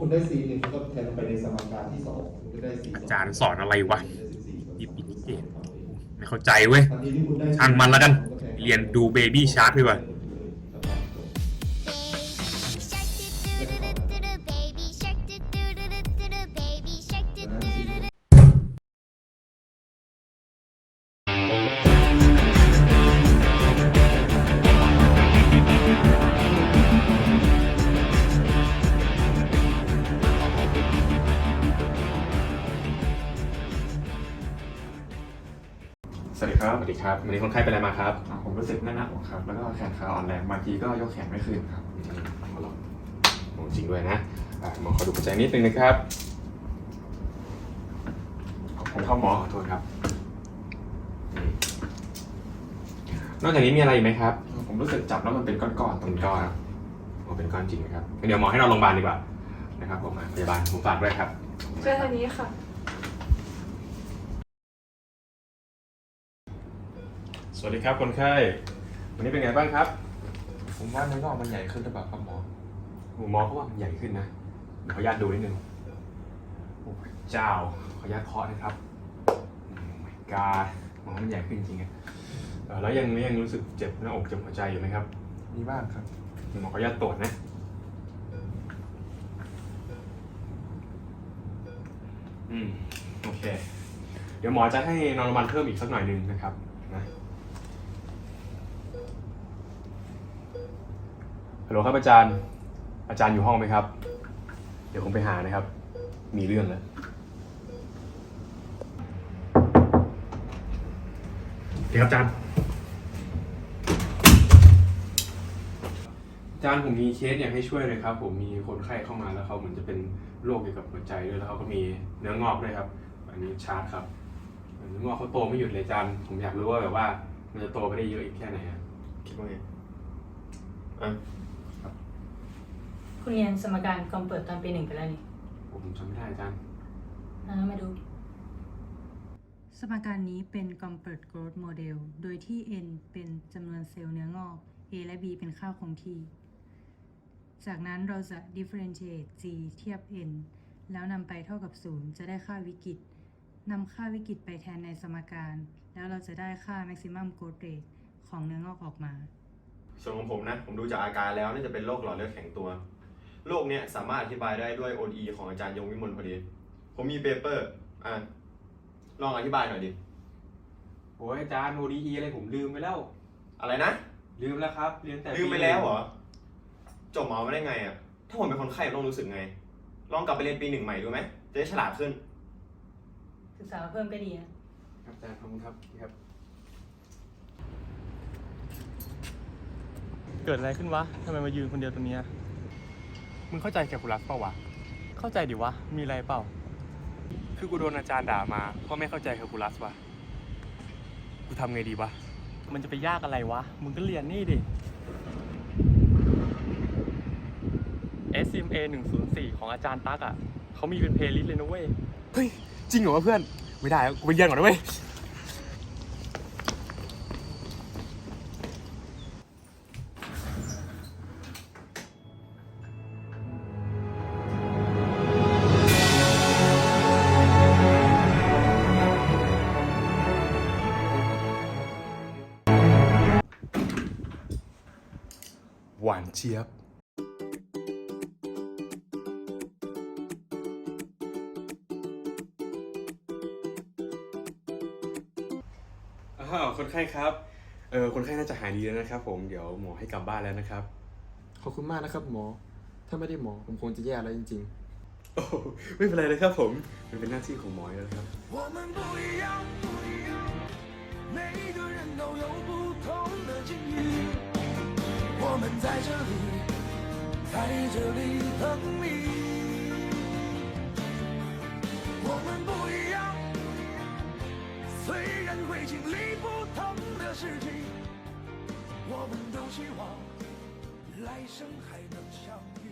คุณได้ C หนึ่งคุณก็แทนไปในสมการที่สองคุณก็ได้ C อาจารย์สอนอะไรวะยิยิบบอิอินนเกเกตตไม่เข้าใจเว้ยช่างมันแล้วกัน เรียนดูเบบี้ชาร์ k ดีกว่า ครับ สวัสดีครับวันนี้คนไข้เป็นอะไรมาครับอ่าผมรู้สึกแน่นหน้าอกครับ แล้วก็แขนขาอ่อนแรงบางทีก็ยกแขนไม่ขึ้นครับหมอลองหมอจริงด้วยนะอะหมอขอดูหัวใจนิดนึงนะครับผมเข้าหมอขอโทษครับอืมนอกจากนี้มีอะไรอีกไหมครับผมรู้สึกจับแล้วมันเป็นก้อนๆตรงเป็นนี้ก้อนหมอเป็นก้อนจริงนะครับงั้นเดี๋ยวหมอให้นอนโรงพยาบาลดีกว่านะครับผมอะพยาบาลผมฝากด้วยครับ เชิญทางนี้ค่ะ สวัสดีครับคนไข้ วันนี้เป็นไงบ้างครับผมว่าเนื้องอกมันใหญ่ขึ้นหรือเปล่าครับหมอหมอเขาว่ามันใหญ่ขึ้นนะเดี๋ยวขออนุญาตดูนิดนึงโอ้พระเจ้าขออนุญาตเคาะนะครับโอ้ my god หมอมันใหญ่ขึ้นจริงๆอะเอ่อแล้วยังยังรู้สึกเจ็บหน้าอกเจ็บหัวใจอยู่ไหมครับมีบ้างครับหมอขออนุญาตตรวจนะอืมโอเค เดี๋ยวหมอจะให้นอนโรงพยาบาลเพิ่มอีกสักหน่อยหนึงนะครับนะ ฮัลโหลครับอาจารย์ อาจารย์อยู่ห้องไหมครับ เดี๋ยวผมไปหานะครับ มีเรื่องแล้วเดี๋ยวครับอาจารย์ อาจารย์ผมมีเคสอยากให้ช่วยเลยครับ ผมมีคนไข้เข้ามาแล้วเขาเหมือนจะเป็นโรคเกี่ยวกับหัวใจด้วยแล้วเขาก็มีเนื้องอกด้วยครับ อันนี้ชาร์จครับเนื้องอกเขาโตไม่หยุดเลยอาจารย์ ผมอยากรู้ว่าแบบว่า มันจะโตไปได้เยอะอีกแค่ไหนอะคิดว่าไง อะ คุณเรียนสมการคอมเปิดตอนปีหนึ่งไปแล้วนี่ผมจำไม่ได้อาจารย์อ่ามาดู สมการนี้เป็น Compert Growth Model โดยที่ n เป็นจำนวนเซลล์เนื้องอก a และ b เป็นค่าคงที่ จากนั้นเราจะ differentiate g เทียบ n แล้วนำไปเท่ากับ 0 จะได้ค่าวิกฤตนำค่าวิกฤตไปแทนในสมการ แล้วเราจะได้ค่า maximum growth rate ของเนื้องอกออกมา ส่วนของผมนะ ผมดูจากอาการแล้วน่าจะเป็นโรคหลอดเลือดแข็งตัว โรคเนี้ยสามารถอธิบายได้ด้วย ODE ของอาจารย์ยงวิมลพอดี ผมมีเปเปอร์อะลองอธิบายหน่อยดิ โอ้ยอาจารย์ ODE อะไรผมลืมไปแล้ว อะไรนะ ลืมแล้วครับเรียนแต่ลืมไปแล้วเหรอ จบหมอมาได้ไงอะ ถ้าผมเป็นคนไข้ผมต้องรู้สึกไง ลองกลับไปเรียนปีหนึ่งใหม่ดูไหม จะได้ฉลาดขึ้น ศึกษาเพิ่มก็ดีนะ ครับอาจารย์ขอบคุณครับครับ เกิดอะไรขึ้นวะทำไมมายืนคนเดียวตรงเนี้ย มึงเข้าใจแคคูลัสเปล่าวะ เข้าใจดิวะ มีอะไรเปล่า คือกูโดนอาจารย์ด่ามาเพราะไม่เข้าใจแคคูลัสว่ะกูทำไงดีวะ มันจะไปยากอะไรวะ มึงก็เรียนนี่ดิ SMA 104 ของอาจารย์ตั๊กอะ เขามีเป็นเพลย์ลิสต์เลยนะเว้ย เฮ้ย จริงเหรอวะเพื่อน ไม่ได้อะกูไปเรียนก่อนนะเว้ย หวานเจี๊ยบ อ้าวคนไข้ครับ เออคนไข้น่าจะหายดีแล้วนะครับ ผม เดี๋ยวหมอให้กลับบ้านแล้วนะครับ ขอบคุณมากนะครับหมอ ถ้าไม่ได้หมอ ผมคงจะแย่แล้วจริง โอ้โหไม่เป็นไรเลยครับผม มันเป็นหน้าที่ของหมออยู่แล้วครับ 我们不一样，不一样，每个人都有不同的境遇。 我们在这里，在这里等你。我们不一样，虽然会经历不同的事情，我们都希望来生还能相遇